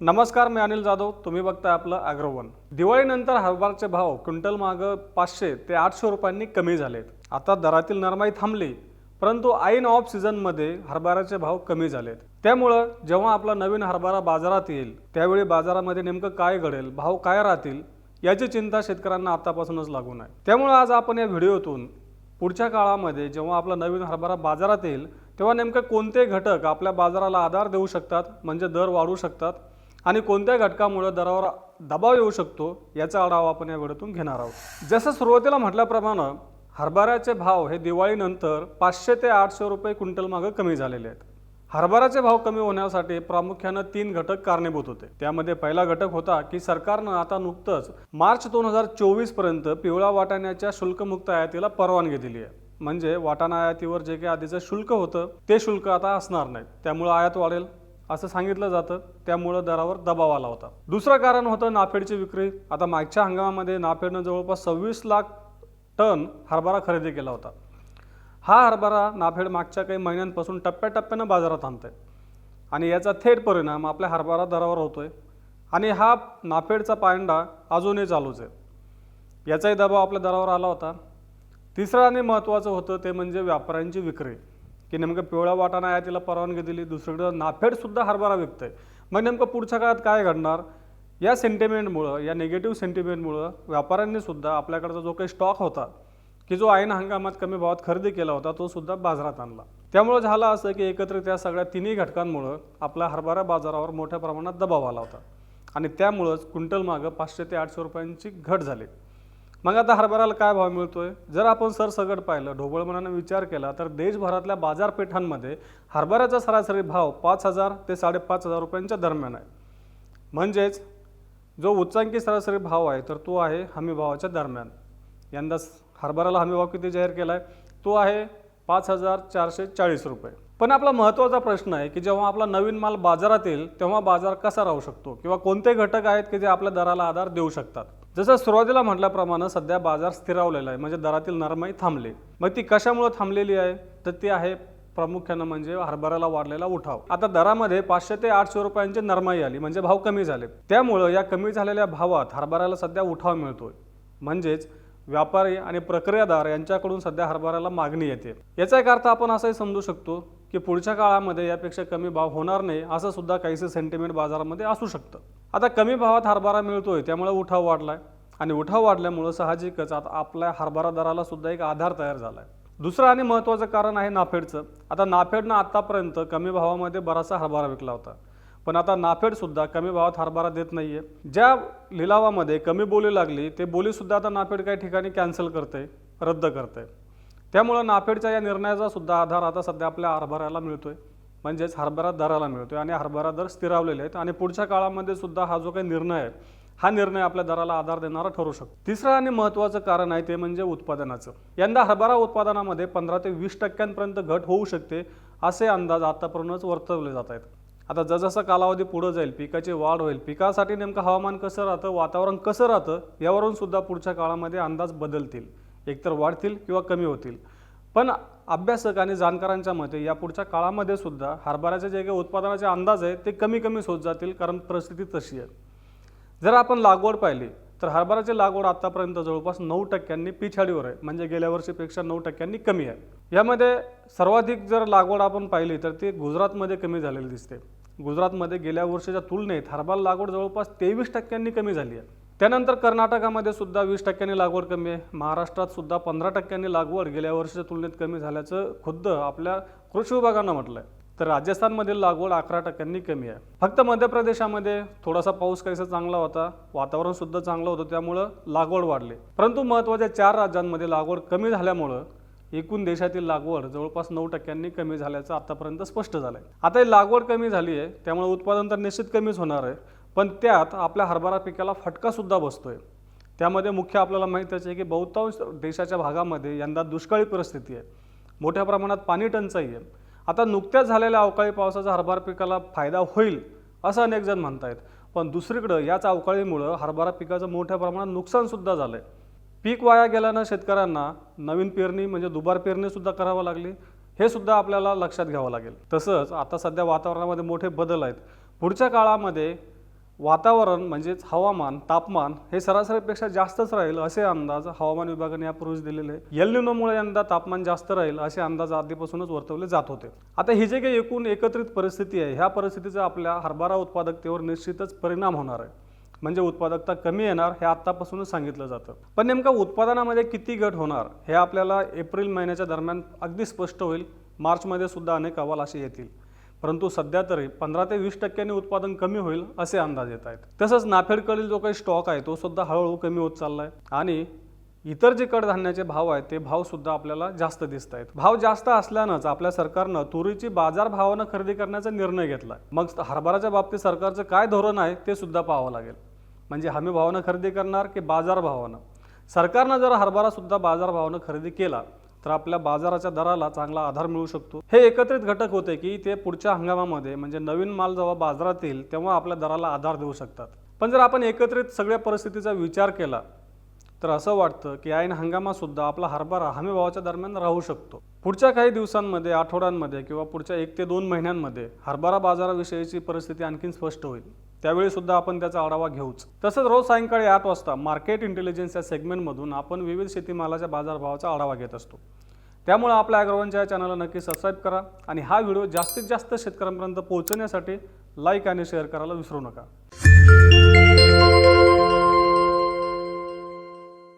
नमस्कार मी अनिल जाधव. तुम्ही बघताय आपलं अग्रवन. दिवाळीनंतर हरभराचे भाव क्विंटल मागं पाचशे ते आठशे रुपयांनी कमी झालेत. आता दरातील नरमाई थांबली परंतु आईन ऑफ सीझनमध्ये हरभऱ्याचे भाव कमी झालेत. त्यामुळं जेव्हा आपला नवीन हरभरा बाजारात येईल त्यावेळी बाजारामध्ये नेमकं काय घडेल भाव काय राहतील याची चिंता शेतकऱ्यांना आतापासूनच लागून आहे. त्यामुळं आज आपण या व्हिडिओतून पुढच्या काळामध्ये जेव्हा आपला नवीन हरभरा बाजारात येईल तेव्हा नेमकं कोणते घटक आपल्या बाजाराला आधार देऊ शकतात म्हणजे दर वाढू शकतात आणि कोणत्या घटकामुळे दरावर दबाव येऊ शकतो याचा आढावा आपण या वेळेतून घेणार आहोत. जसं सुरुवातीला म्हटल्याप्रमाणे हरभऱ्याचे भाव हे दिवाळीनंतर पाचशे ते आठशे रुपये क्विंटल मागं कमी झालेले आहेत. हरभऱ्याचे भाव कमी होण्यासाठी प्रामुख्यानं तीन घटक कारणीभूत होते. त्यामध्ये पहिला घटक होता की सरकारनं आता नुकतंच मार्च दोन हजार चोवीसपर्यंत पिवळा वाटाण्याच्या शुल्कमुक्त आयातीला परवानगी दिली आहे. म्हणजे वाटाणा आयातीवर जे काही आधीचं शुल्क होतं ते शुल्क आता असणार नाही त्यामुळे आयात वाढेल. असं सांगितलं जातं. त्यामुळं दरावर दबाव आला होता. दुसरं कारण होतं नाफेडची विक्री. आता मागच्या हंगामामध्ये नाफेडनं जवळपास सव्वीस लाख टन हरभरा खरेदी केला होता. हा हरभरा नाफेड मागच्या काही महिन्यांपासून टप्प्याटप्प्यानं बाजारात आणत आहे आणि याचा थेट परिणाम आपल्या हरभरा दरावर होतोय. आणि हा नाफेडचा पायंडा अजूनही चालूच आहे. याचाही दबाव आपल्या दरावर आला होता. तिसरं आणि महत्त्वाचं होतं ते म्हणजे व्यापाऱ्यांची विक्री. की नेमकं पिवळा वाटाणा आहे तिला परवानगी दिली. दुसरीकडं नाफेडसुद्धा हरभरा विकतं आहे मग नेमकं पुढच्या काळात काय घडणार? या सेंटिमेंटमुळं या निगेटिव्ह सेंटिमेंटमुळं व्यापाऱ्यांनीसुद्धा आपल्याकडचा जो काही स्टॉक होता की जो ऐन हंगामात कमी भावात खरेदी केला होता तो सुद्धा बाजारात आणला. त्यामुळं झालं असं की एकत्रित या सगळ्या तिन्ही घटकांमुळं आपल्या हरभरा बाजारावर मोठ्या प्रमाणात दबाव आला होता. आणि त्यामुळंच क्विंटल मागं पाचशे ते आठशे रुपयांची घट झाली. मग आता हरभऱ्याला काय भाव मिळतोय? जर आपण सरसगट पाहिलं ढोबळ मनानं विचार केला तर देशभरातल्या बाजारपेठांमध्ये हरभऱ्याचा सरासरी भाव पाच हजार ते साडेपाच हजार रुपयांच्या दरम्यान आहे. म्हणजेच जो उच्चांकी सरासरी भाव आहे तर तो आहे हमी भावाच्या दरम्यान. यंदा स- हरभऱ्याला हमी भाव किती जाहीर केला आहे तो आहे पाच हजार चारशे चाळीस रुपये. पण आपला महत्त्वाचा प्रश्न आहे की जेव्हा आपला नवीन माल बाजारात येईल तेव्हा बाजार कसा राहू शकतो? किंवा कोणते घटक आहेत की जे आपल्या दराला आधार देऊ शकतात? जसं सुरुवातीला म्हटल्याप्रमाणे सध्या बाजार स्थिरावलेला आहे म्हणजे दरातील नरमाई थांबली. मग ती कशामुळे थांबलेली आहे? तर ती आहे प्रामुख्यानं म्हणजे हरभऱ्याला वाढलेला उठाव. आता दरामध्ये पाचशे ते आठशे रुपयांची नरमाई आली म्हणजे भाव कमी झाले. त्यामुळं या कमी झालेल्या भावात हरभऱ्याला सध्या उठाव मिळतोय. म्हणजेच व्यापारी आणि प्रक्रियादार यांच्याकडून सध्या हरभऱ्याला मागणी येते. याचा एक अर्थ आपण असंही समजू शकतो की पुढच्या काळामध्ये यापेक्षा कमी भाव होणार नाही असं सुद्धा काहीसे सेंटिमेंट बाजारामध्ये असू शकतं. आता कमी भावात हरभरा मिळतो आहे त्यामुळे उठाव वाढला आहे आणि उठाव वाढल्यामुळं साहजिकच आता आपल्या हरभरा दराला सुद्धा एक आधार तयार झाला आहे दुसरं आणि महत्त्वाचं कारण आहे नाफेडचं. आता नाफेडनं आत्तापर्यंत कमी भावामध्ये बराचसा हरभरा विकला होता. पण आता नाफेडसुद्धा कमी भावात हरभरा देत नाही आहे ज्या लिलावामध्ये कमी बोली लागली ते बोलीसुद्धा आता नाफेड काही ठिकाणी कॅन्सल करते रद्द करते त्यामुळं नाफेडच्या या निर्णयाचा सुद्धा आधार आता सध्या आपल्या हरभऱ्याला मिळतो आहे म्हणजेच हरभरा दराला मिळतोय आणि हरभरा दर स्थिरावलेले आहेत आणि पुढच्या काळामध्ये सुद्धा हा जो काही निर्णय आहे हा निर्णय आपल्या दराला आधार देणारा ठरू शकतो. तिसरं आणि महत्त्वाचं कारण आहे ते म्हणजे उत्पादनाचं. यंदा हरभरा उत्पादनामध्ये पंधरा ते वीस टक्क्यांपर्यंत घट होऊ शकते असे अंदाज आतापर्यंतच वर्तवले जात आहेत. आता जसजसा कालावधी पुढे जाईल पिकाची वाढ होईल पिकासाठी नेमकं हवामान कसं राहतं वातावरण कसं राहतं यावरून सुद्धा पुढच्या काळामध्ये अंदाज बदलतील. एकतर वाढतील किंवा कमी होतील. पण अभ्यासक आणि जाणकारांच्या मते या पुढच्या काळामध्ये सुद्धा हरभऱ्याचे जे काही उत्पादनाचे अंदाज आहे ते कमी कमी होत जातील कारण परिस्थिती तशी आहे. जर आपण लागवड पाहिली तर हरभऱ्याची लागवड आतापर्यंत जवळपास नऊ टक्क्यांनी पिछाडीवर आहे म्हणजे गेल्या वर्षीपेक्षा नऊ टक्क्यांनी कमी आहे. यामध्ये सर्वाधिक जर लागवड आपण पाहिली तर ती गुजरातमध्ये कमी झालेली दिसते. गुजरातमध्ये गेल्या वर्षीच्या तुलनेत हरभरा लागवड जवळपास तेवीस टक्क्यांनी कमी झाली आहे. त्यानंतर कर्नाटकामध्ये सुद्धा वीस टक्क्यांनी लागवड कमी आहे. महाराष्ट्रात सुद्धा पंधरा टक्क्यांनी लागवड गेल्या वर्षीच्या तुलनेत कमी झाल्याचं खुद्द आपल्या कृषी विभागानं म्हटलंय. तर राजस्थानमधील लागवड अकरा टक्क्यांनी कमी आहे. फक्त मध्य प्रदेशामध्ये थोडासा पाऊस काहीसा चांगला होता वातावरण सुद्धा चांगलं होतं त्यामुळं लागवड वाढली. परंतु महत्त्वाच्या चार राज्यांमध्ये लागवड कमी झाल्यामुळं एकूण देशातील लागवड जवळपास नऊ टक्क्यांनी कमी झाल्याचं आतापर्यंत स्पष्ट झालं आहे आता ही लागवड कमी झाली आहे त्यामुळे उत्पादन तर निश्चित कमीच होणार आहे. पण त्यात आपल्या हरभरा पिकाला फटकासुद्धा बसतो आहे त्यामध्ये मुख्य आपल्याला माहीतच आहे की बहुतांश देशाच्या भागामध्ये यंदा दुष्काळी परिस्थिती आहे. मोठ्या प्रमाणात पाणी टंचाई आहे. आता नुकत्याच झालेल्या अवकाळी पावसाचा हरभरा पिकाला फायदा होईल असं अनेक जण म्हणतायत. पण दुसरीकडं याच अवकाळीमुळं हरभरा पिकाचं मोठ्या प्रमाणात नुकसानसुद्धा झालं आहे पीक वाया गेल्यानं शेतकऱ्यांना नवीन पेरणी म्हणजे दुबार पेरणीसुद्धा करावं लागली. हे सुद्धा आपल्याला लक्षात घ्यावं लागेल. तसंच आता सध्या वातावरणामध्ये मोठे बदल आहेत. पुढच्या काळामध्ये वातावरण म्हणजेच हवामान तापमान हे सरासरीपेक्षा जास्तच राहील असे अंदाज हवामान विभागाने यापूर्वीच दिलेले. आहे एलनिनोमुळे यंदा तापमान जास्त राहील असे अंदाज आधीपासूनच वर्तवले जात होते. आता ही जे काही एकूण एकत्रित परिस्थिती आहे ह्या परिस्थितीचा आपल्या हरभरा उत्पादकतेवर निश्चितच परिणाम होणार आहे. म्हणजे उत्पादकता कमी येणार हे आत्तापासूनच सांगितलं जातं. पण नेमका उत्पादनामध्ये किती घट होणार हे आपल्याला एप्रिल महिन्याच्या दरम्यान अगदी स्पष्ट होईल. मार्चमध्ये सुद्धा अनेक अहवाल असे येतील. परंतु सध्या तरी पंधरा ते वीस टक्क्यांनी उत्पादन कमी होईल असे अंदाज येत आहेत. तसंच नाफेडकडील जो काही स्टॉक आहे तो सुद्धा हळूहळू कमी होत चालला आहे आणि इतर जे कडधान्याचे भाव आहेत ते भाव सुद्धा आपल्याला जास्त दिसत आहेत. भाव जास्त असल्यानंच आपल्या सरकारनं तुरीची बाजार भावानं खरेदी करण्याचा निर्णय घेतला मग हरभराच्या बाबतीत सरकारचं काय धोरण आहे ते सुद्धा पाहावं लागेल. म्हणजे हमी भावानं खरेदी करणार की बाजार भावानं सरकारनं जर हरभरासुद्धा बाजार भावानं खरेदी केला तर आपल्या बाजाराच्या दराला चांगला आधार मिळू शकतो. हे एकत्रित घटक होते की ते पुढच्या हंगामामध्ये म्हणजे नवीन माल जेव्हा बाजारात येईल तेव्हा आपल्या दराला आधार देऊ शकतात. पण जर आपण एकत्रित सगळ्या परिस्थितीचा विचार केला तर असं वाटतं की ऐन हंगामासुद्धा आपला हरभरा हमी भावाच्या दरम्यान राहू शकतो. पुढच्या काही दिवसांमध्ये आठवड्यांमध्ये किंवा पुढच्या एक ते दोन महिन्यांमध्ये हरभरा बाजाराविषयीची परिस्थिती आणखीन स्पष्ट होईल. त्यावेळी सुद्धा आपण त्याचा आढावा घेऊच. तसंच रोज सायंकाळी आठ वाजता मार्केट इंटेलिजन्स या सेगमेंटमधून आपण विविध शेतीमालाच्या बाजारभावाचा आढावा घेत असतो. त्यामुळे आपल्या अग्रवांच्या या चॅनलला नक्की सबस्क्राईब करा आणि हा व्हिडिओ जास्तीत जास्त शेतकऱ्यांपर्यंत पोहोचवण्यासाठी लाईक आणि शेअर करायला विसरू नका.